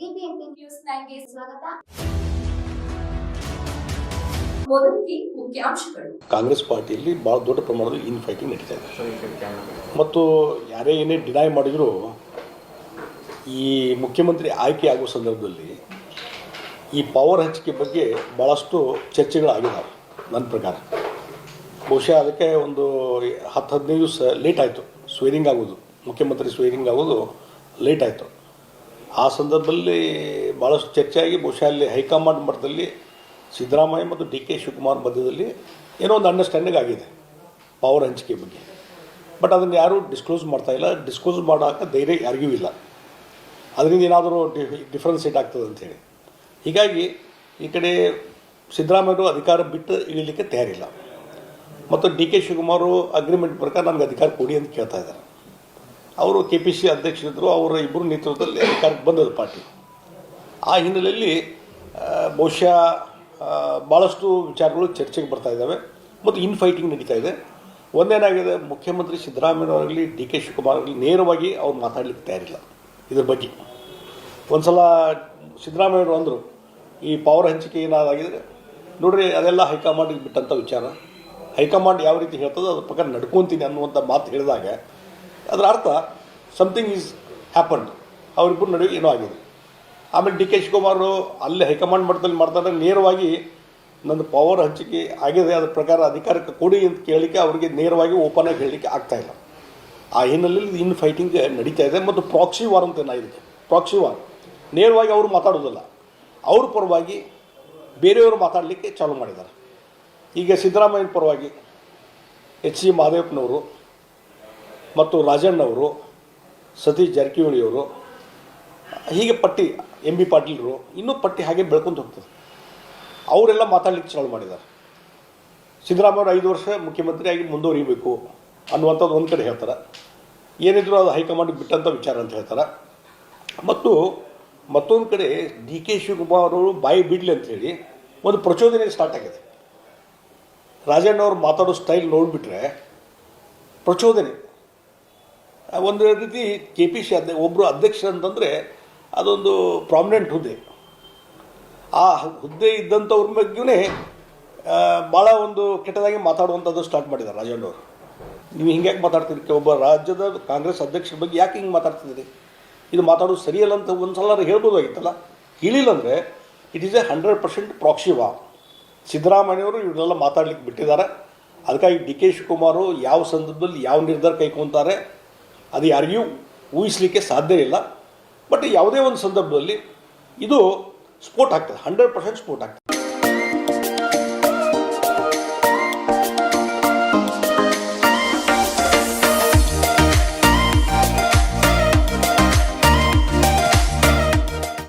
BBMP news ನೈನ್ಗೆ ಸ್ವಾಗತ. ಮೊದಲಿಗೆ ಮುಖ್ಯಾಂಶಗಳು. ಕಾಂಗ್ರೆಸ್ ಪಾರ್ಟಿಯಲ್ಲಿ ಬಹಳ ದೊಡ್ಡ ಪ್ರಮಾಣದಲ್ಲಿ ಇನ್ ಫೈಟಿಂಗ್ ನಡೀತಾ ಇದೆ. ಮತ್ತು ಯಾರೇ ಏನೇ ಡಿನಾಯ್ ಮಾಡಿದರೂ ಈ ಮುಖ್ಯಮಂತ್ರಿ ಆಯ್ಕೆ ಆಗುವ ಸಂದರ್ಭದಲ್ಲಿ ಈ ಪವರ್ ಹಂಚಿಕೆ ಬಗ್ಗೆ ಭಾಳಷ್ಟು ಚರ್ಚೆಗಳಾಗಿದ್ದಾವೆ ನನ್ನ ಪ್ರಕಾರ. ಬಹುಶಃ ಅದಕ್ಕೆ ಒಂದು ಹತ್ತು ಹದಿನೈದು ದಿವಸ ಲೇಟ್ ಆಯಿತು. ಸ್ವೇರಿಂಗ್ ಆಗೋದು ಮುಖ್ಯಮಂತ್ರಿ ಸ್ವೇರಿಂಗ್ ಆಗೋದು ಲೇಟ್ ಆಯಿತು. ಆ ಸಂದರ್ಭದಲ್ಲಿ ಭಾಳಷ್ಟು ಚರ್ಚೆಯಾಗಿ, ಬಹುಶಃ ಅಲ್ಲಿ ಹೈಕಮಾಂಡ್ ಮಟ್ಟದಲ್ಲಿ ಸಿದ್ದರಾಮಯ್ಯ ಮತ್ತು ಡಿ ಕೆ ಶಿವಕುಮಾರ್ ಮಧ್ಯದಲ್ಲಿ ಏನೋ ಒಂದು ಅಂಡರ್ಸ್ಟ್ಯಾಂಡಿಂಗ್ ಆಗಿದೆ ಪವರ್ ಹಂಚಿಕೆ ಬಗ್ಗೆ. ಬಟ್ ಅದನ್ನು ಯಾರೂ ಡಿಸ್ಕ್ಲೋಸ್ ಮಾಡ್ತಾ ಇಲ್ಲ. ಡಿಸ್ಕ್ಲೋಸ್ ಮಾಡೋಕೆ ಧೈರ್ಯ ಯಾರಿಗೂ ಇಲ್ಲ. ಅದರಿಂದ ಏನಾದರೂ ಡಿಫ್ರೆನ್ಸಿಯೇಟ್ ಆಗ್ತದೆ ಅಂಥೇಳಿ ಹೀಗಾಗಿ ಈ ಕಡೆ ಸಿದ್ದರಾಮಯ್ಯರು ಅಧಿಕಾರ ಬಿಟ್ಟು ಇಳಿಲಿಕ್ಕೆ ತಯಾರಿಲ್ಲ. ಮತ್ತು ಡಿ ಕೆ ಶಿವಕುಮಾರು ಅಗ್ರಿಮೆಂಟ್ ಪ್ರಕಾರ ನನಗೆ ಅಧಿಕಾರ ಕೊಡಿ ಅಂತ ಕೇಳ್ತಾ ಇದ್ದಾರೆ. ಅವರು ಕೆ ಪಿ ಸಿ ಅಧ್ಯಕ್ಷರಿದ್ದರು ಅವರ ಇಬ್ಬರು ನೇತೃತ್ವದಲ್ಲಿ ಅಧಿಕಾರಕ್ಕೆ ಬಂದದ್ದು ಪಾರ್ಟಿ. ಆ ಹಿನ್ನೆಲೆಯಲ್ಲಿ ಬಹುಶಃ ಭಾಳಷ್ಟು ವಿಚಾರಗಳು ಚರ್ಚೆಗೆ ಬರ್ತಾ ಇದ್ದಾವೆ ಮತ್ತು ಇನ್ ಫೈಟಿಂಗ್ ನಡೀತಾ ಇದೆ. ಒಂದೇನಾಗಿದೆ, ಮುಖ್ಯಮಂತ್ರಿ ಸಿದ್ದರಾಮಯ್ಯನವರಾಗಲಿ ಡಿ ಕೆ ಶಿವಕುಮಾರ್ ಆಗಲಿ ನೇರವಾಗಿ ಅವ್ರು ಮಾತಾಡಲಿಕ್ಕೆ ತಯಾರಿಲ್ಲ ಇದ್ರ ಬಗ್ಗೆ. ಒಂದು ಸಲ ಸಿದ್ದರಾಮಯ್ಯವರು ಅಂದರು, ಈ ಪವರ್ ಹಂಚಿಕೆ ಏನಾದಾಗಿದ್ರೆ, ನೋಡ್ರಿ, ಅದೆಲ್ಲ ಹೈಕಮಾಂಡಿಗೆ ಬಿಟ್ಟಂಥ ವಿಚಾರ. ಹೈಕಮಾಂಡ್ ಯಾವ ರೀತಿ ಹೇಳ್ತದೋ ಅದ್ರ ಪ್ರಕಾರ ನಡ್ಕೊತೀನಿ ಅನ್ನುವಂಥ ಮಾತು ಹೇಳಿದಾಗ ಅದರ ಅರ್ಥ ಸಮಥಿಂಗ್ ಈಸ್ ಹ್ಯಾಪನ್ಡ್ ಅವರಿಬ್ಬರು ನಡುವೆ ಏನೋ ಆಗಿದೆ. ಆಮೇಲೆ ಡಿ ಕೆ ಶಿವಕುಮಾರ್ ಅಲ್ಲಿ ಹೈಕಮಾಂಡ್ ಮಟ್ಟದಲ್ಲಿ ಮಾಡ್ತಾರೆ ನೇರವಾಗಿ ನನ್ನ ಪವರ್ ಹಂಚಿಕೆ ಆಗಿದೆ, ಅದ್ರ ಪ್ರಕಾರ ಅಧಿಕಾರಕ್ಕೆ ಕೊಡಿ ಅಂತ ಕೇಳಲಿಕ್ಕೆ ಅವರಿಗೆ ನೇರವಾಗಿ ಓಪನ್ ಆಗಿ ಹೇಳಲಿಕ್ಕೆ ಇಲ್ಲ. ಆ ಹಿನ್ನೆಲೆಯಲ್ಲಿ ಇನ್ ಫೈಟಿಂಗ್ ನಡೀತಾ ಇದೆ ಮತ್ತು ಪ್ರಾಕ್ಸಿ ವಾರ್ ಅಂತ ಏನಾಗಿದೆ? ಪ್ರಾಕ್ಸಿ ವಾರ್ ನೇರವಾಗಿ ಅವರು ಮಾತಾಡೋದಿಲ್ಲ ಅವ್ರ ಪರವಾಗಿ ಬೇರೆಯವರು ಮಾತಾಡಲಿಕ್ಕೆ ಚಾಲೂ ಮಾಡಿದ್ದಾರೆ. ಈಗ ಸಿದ್ದರಾಮಯ್ಯನ ಪರವಾಗಿ ಎಚ್ ಸಿ ಮಹದೇವಪ್ಪನವರು ಮತ್ತು ರಾಜಣ್ಣವರು, ಸತೀಶ್ ಜಾರಕಿಹೊಳಿಯವರು, ಹೀಗೆ ಪಟ್ಟಿ, ಎಂ ಬಿ ಪಾಟೀಲರು, ಇನ್ನೂ ಪಟ್ಟಿ ಹಾಗೆ ಬೆಳ್ಕೊಂತ ಹೋಗ್ತದೆ. ಅವರೆಲ್ಲ ಮಾತಾಡಲಿಕ್ಕೆ ಚಾಲು ಮಾಡಿದ್ದಾರೆ. ಸಿದ್ದರಾಮಯ್ಯವರು ಐದು ವರ್ಷ ಮುಖ್ಯಮಂತ್ರಿಯಾಗಿ ಮುಂದುವರಿಬೇಕು ಅನ್ನುವಂಥದ್ದು ಒಂದು ಕಡೆ ಹೇಳ್ತಾರೆ. ಏನಿದ್ರು ಅದು ಹೈಕಮಾಂಡ್ಗೆ ಬಿಟ್ಟಂಥ ವಿಚಾರ ಅಂತ ಹೇಳ್ತಾರೆ. ಮತ್ತು ಮತ್ತೊಂದು ಕಡೆ ಡಿ ಕೆ ಶಿವಕುಮಾರ್ ಅವರು ಬಾಯಿ ಬಿಡಲಿ ಅಂಥೇಳಿ ಒಂದು ಪ್ರಚೋದನೆ ಸ್ಟಾರ್ಟ್ ಆಗಿದೆ. ರಾಜಣ್ಣವ್ರು ಮಾತಾಡೋ ಸ್ಟೈಲ್ ನೋಡಿಬಿಟ್ರೆ ಪ್ರಚೋದನೆ. ಒಂದು ರೀತಿ ಕೆ ಪಿ ಸಿ ಅಧ್ಯ ಒಬ್ಬರು ಅಧ್ಯಕ್ಷ ಅಂತಂದರೆ ಅದೊಂದು ಪ್ರಾಮಿನೆಂಟ್ ಹುದ್ದೆ. ಆ ಹುದ್ದೆ ಇದ್ದಂಥವ್ರ ಬಗ್ಗೆನೇ ಭಾಳ ಒಂದು ಕೆಟ್ಟದಾಗಿ ಮಾತಾಡುವಂಥದ್ದು ಸ್ಟಾರ್ಟ್ ಮಾಡಿದ್ದಾರೆ ರಾಜಣ್ಣವರು ನೀವು ಹಿಂಗ್ಯಾಕೆ ಮಾತಾಡ್ತೀರಿ? ಒಬ್ಬ ರಾಜ್ಯದ ಕಾಂಗ್ರೆಸ್ ಅಧ್ಯಕ್ಷರ ಬಗ್ಗೆ ಯಾಕೆ ಹಿಂಗೆ ಮಾತಾಡ್ತಿದ್ದೀರಿ? ಇದು ಮಾತಾಡೋದು ಸರಿಯಲ್ಲ ಅಂತ ಒಂದು ಸಲ ಹೇಳ್ಬೋದಾಗಿತ್ತಲ್ಲ? ಹೇಳಿಲ್ಲ ಅಂದರೆ it is a hundred percent proxy ವಾ ಸಿದ್ದರಾಮಯ್ಯವರು ಇವನ್ನೆಲ್ಲ ಮಾತಾಡ್ಲಿಕ್ಕೆ ಬಿಟ್ಟಿದ್ದಾರೆ. ಅದಕ್ಕಾಗಿ ಡಿ ಕೆ ಶಿವಕುಮಾರು ಯಾವ ಸಂದರ್ಭದಲ್ಲಿ ಯಾವ ನಿರ್ಧಾರ ಕೈಗೊಂತಾರೆ ಅದು ಯಾರಿಗೂ ಊಹಿಸಲಿಕ್ಕೆ ಸಾಧ್ಯ ಇಲ್ಲ. ಬಟ್ ಯಾವುದೇ ಒಂದು ಸಂದರ್ಭದಲ್ಲಿ ಇದು ಸ್ಫೋಟ ಆಗ್ತದೆ. ಹಂಡ್ರೆಡ್ ಪರ್ಸೆಂಟ್ ಸ್ಫೋಟ ಆಗ್ತದೆ.